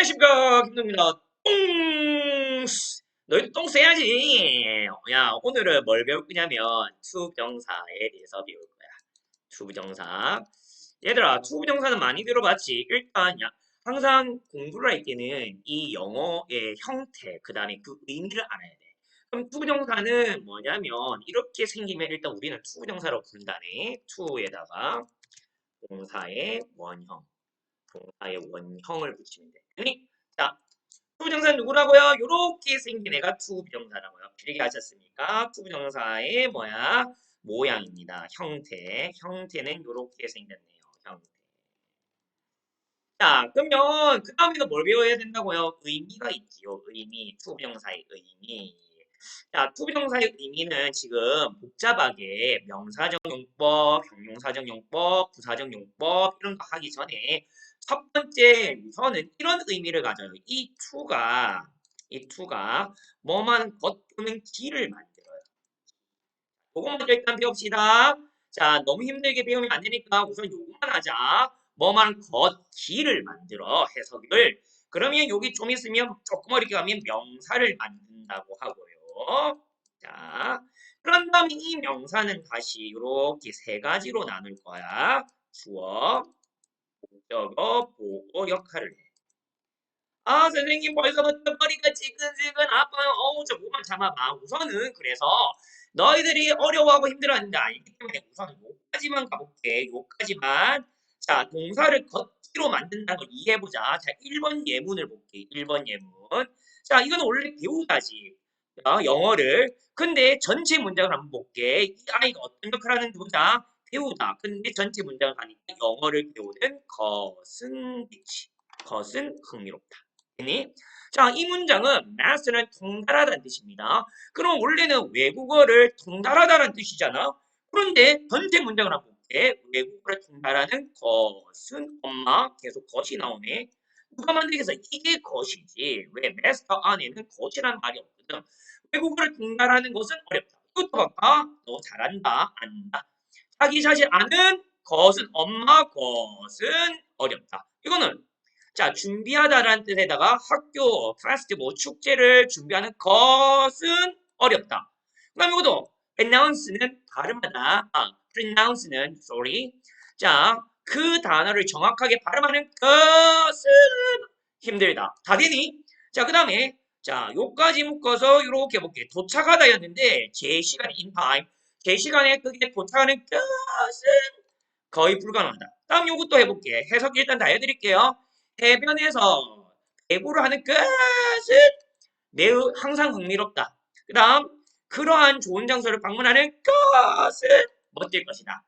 안녕하십니까 김동입니다. 똥 너희도 똥 써야지. 야 오늘은 뭘 배울 거냐면 투부정사에 대해서 배울 거야. 투부정사. 얘들아 투부정사는 많이 들어봤지. 일단 야 항상 공부를 할 때는 이 영어의 형태 그 다음에 그 의미를 알아야 돼. 그럼 투부정사는 뭐냐면 이렇게 생기면 일단 우리는 투부정사로 부른다네. 투에다가 동사의 원형. 동사의 원형을 붙이면 돼. 아니, 자, 투부정사 누구라고요? 요렇게 생긴 애가 투부정사라고요. 필기 하셨습니까? 투부정사의 뭐야? 모양입니다. 형태. 형태는 요렇게 생겼네요. 형태. 자, 그러면 그 다음에도 뭘 배워야 된다고요? 의미가 있지요. 의미. 투부정사의 의미. 자, 투부정사의 의미는 지금 복잡하게 명사적 용법, 형용사적 용법, 부사적 용법 이런 거 하기 전에 첫 번째 우선은 이런 의미를 가져요. 이 투가 이 투가 뭐만 것 또는 기를 만들어요. 먼저 일단 배웁시다. 자, 너무 힘들게 배우면 안 되니까 우선 요거만 하자. 뭐만 것 기를 만들어 해석을. 그러면 여기 좀 있으면 조금 어렵게 가면 명사를 만든다고 하고요. 자, 그런 다음에 이 명사는 다시 이렇게 세 가지로 나눌 거야. 주어, 목적어, 보어 역할을 해. 아, 선생님 벌써부터 머리가 지근지근 아파요. 어우, 저 몸만 참아봐. 우선은 그래서 너희들이 어려워하고 힘들어하는데 알기 때문에 우선 요까지만 가볼게. 요까지만. 자, 동사를 겉기로 만든다는 걸 이해해보자. 자, 1번 예문을 볼게. 1번 예문. 자, 이건 원래 배우다지. 자, 영어를. 근데 전체 문장을 한번 볼게. 이 아이가 어떤 역할을 하는지 보자. 배우다. 근데 전체 문장을 가니까 영어를 배우는 것은 빛이. 것은 흥미롭다. 됐니? 자, 이 문장은 master는 통달하다는 뜻입니다. 그럼 원래는 외국어를 통달하다는 뜻이잖아. 그런데 전체 문장을 한번 볼게. 외국어를 통달하는 것은 엄마 계속 것이 나오네. 누가 만들겠어? 이게 것이지. 왜 master 안에는 것이란 말이 없거든. 외국어를 통달하는 것은 어렵다. 이것도 봐봐. 너 잘한다. 안다. 자기 자신 아는 것은 엄마 것은 어렵다. 이거는 자 준비하다라는 뜻에다가 학교 페스티벌 축제를 준비하는 것은 어렵다. 그다음 이것도 announce는 발음하다. 아, pronounce는 sorry. 자그 단어를 정확하게 발음하는 것은 힘들다. 다 되니? 자 그 다음에 자 요까지 묶어서 이렇게 볼게. 도착하다였는데 제 시간 in time 제 시간에 그게 도착하는 것은 거의 불가능하다. 다음 요것도 해볼게. 해석 일단 다 해드릴게요. 해변에서 배구를 하는 것은 매우 항상 흥미롭다. 그 다음 그러한 좋은 장소를 방문하는 것은 멋질 것이다.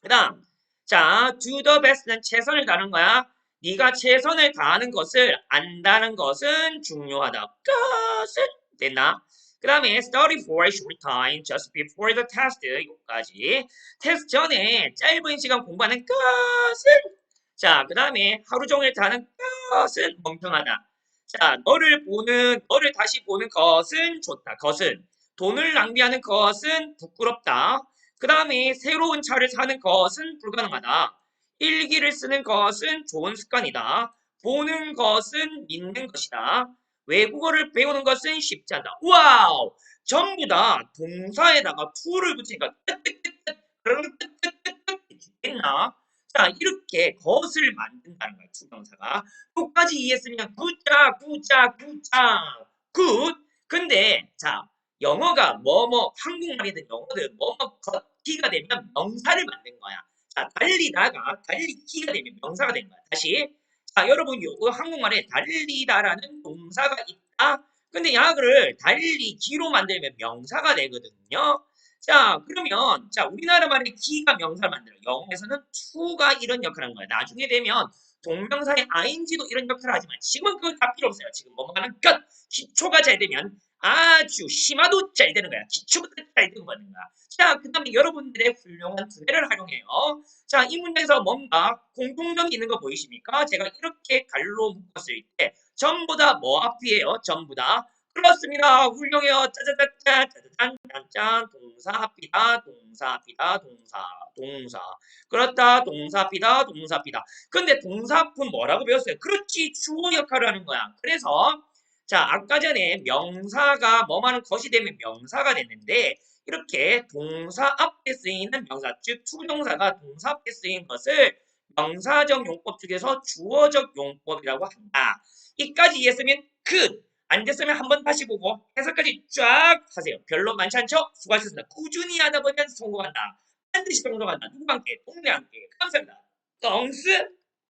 그 다음 자 do the best는 최선을 다하는 거야. 네가 최선을 다하는 것을 안다는 것은 중요하다. 것은 됐나? 그 다음에 study for a short time just before the test 여기까지 테스트 전에 짧은 시간 공부하는 것은 자, 그 다음에 하루 종일 다는 것은 멍청하다. 자, 너를 보는, 너를 다시 보는 것은 좋다. 것은. 돈을 낭비하는 것은 부끄럽다. 그 다음에 새로운 차를 사는 것은 불가능하다. 일기를 쓰는 것은 좋은 습관이다. 보는 것은 믿는 것이다. 외국어를 배우는 것은 쉽지 않다. 와우! 전부 다 동사에다가 to를 붙이니까 있나? 자, 이렇게 것을 만든다는 거야, 투명사가. 끝까지 이해했으면 굿자, 굿자, 굿자, 굿. 근데, 자, 영어가 뭐뭐, 한국말이든 영어든 뭐뭐 겉기가 되면 명사를 만든 거야. 자, 달리다가 달리기가 되면 명사가 된 거야. 다시. 자, 여러분, 요거 한국말에 달리다라는 동사가 있다. 근데 약을 달리 기로 만들면 명사가 되거든요. 자, 그러면, 자, 우리나라 말에 기가 명사를 만들어요. 영어에서는 to가 이런 역할을 하는 거예요. 나중에 되면 동명사의 ing도 이런 역할을 하지만 지금은 그건 다 필요 없어요. 지금 뭐뭐 하는 것, 기초가 잘 되면 아주 심화도 잘 되는 거야. 기초부터 잘 되는 거야. 자, 그 다음에 여러분들의 훌륭한 두뇌를 활용해요. 자, 이 문장에서 뭔가 공통점이 있는 거 보이십니까? 제가 이렇게 갈로 묶었을 때 전부 다 뭐 앞이에요? 전부 다 그렇습니다. 훌륭해요. 짜자자짜 짜자잔 짠짠 동사 합이다 동사 합이다 동사 동사 그렇다 동사 합이다 동사 합이다. 근데 동사 합은 뭐라고 배웠어요? 그렇지 주어 역할을 하는 거야. 그래서 자 아까 전에 명사가 뭐만은 것이 되면 명사가 됐는데 이렇게 동사 앞에 쓰이는 명사 즉 투부정사가 동사 앞에 쓰인 것을 명사적 용법 중에서 주어적 용법이라고 한다. 이까지 이해했으면 could 안 됐으면 한 번 다시 보고 해석까지 쫙 하세요. 별로 많지 않죠? 수고하셨습니다. 꾸준히 하다 보면 성공한다. 반드시 성공한다. 누구와 함께? 동네 함께. 감사합니다. 덩스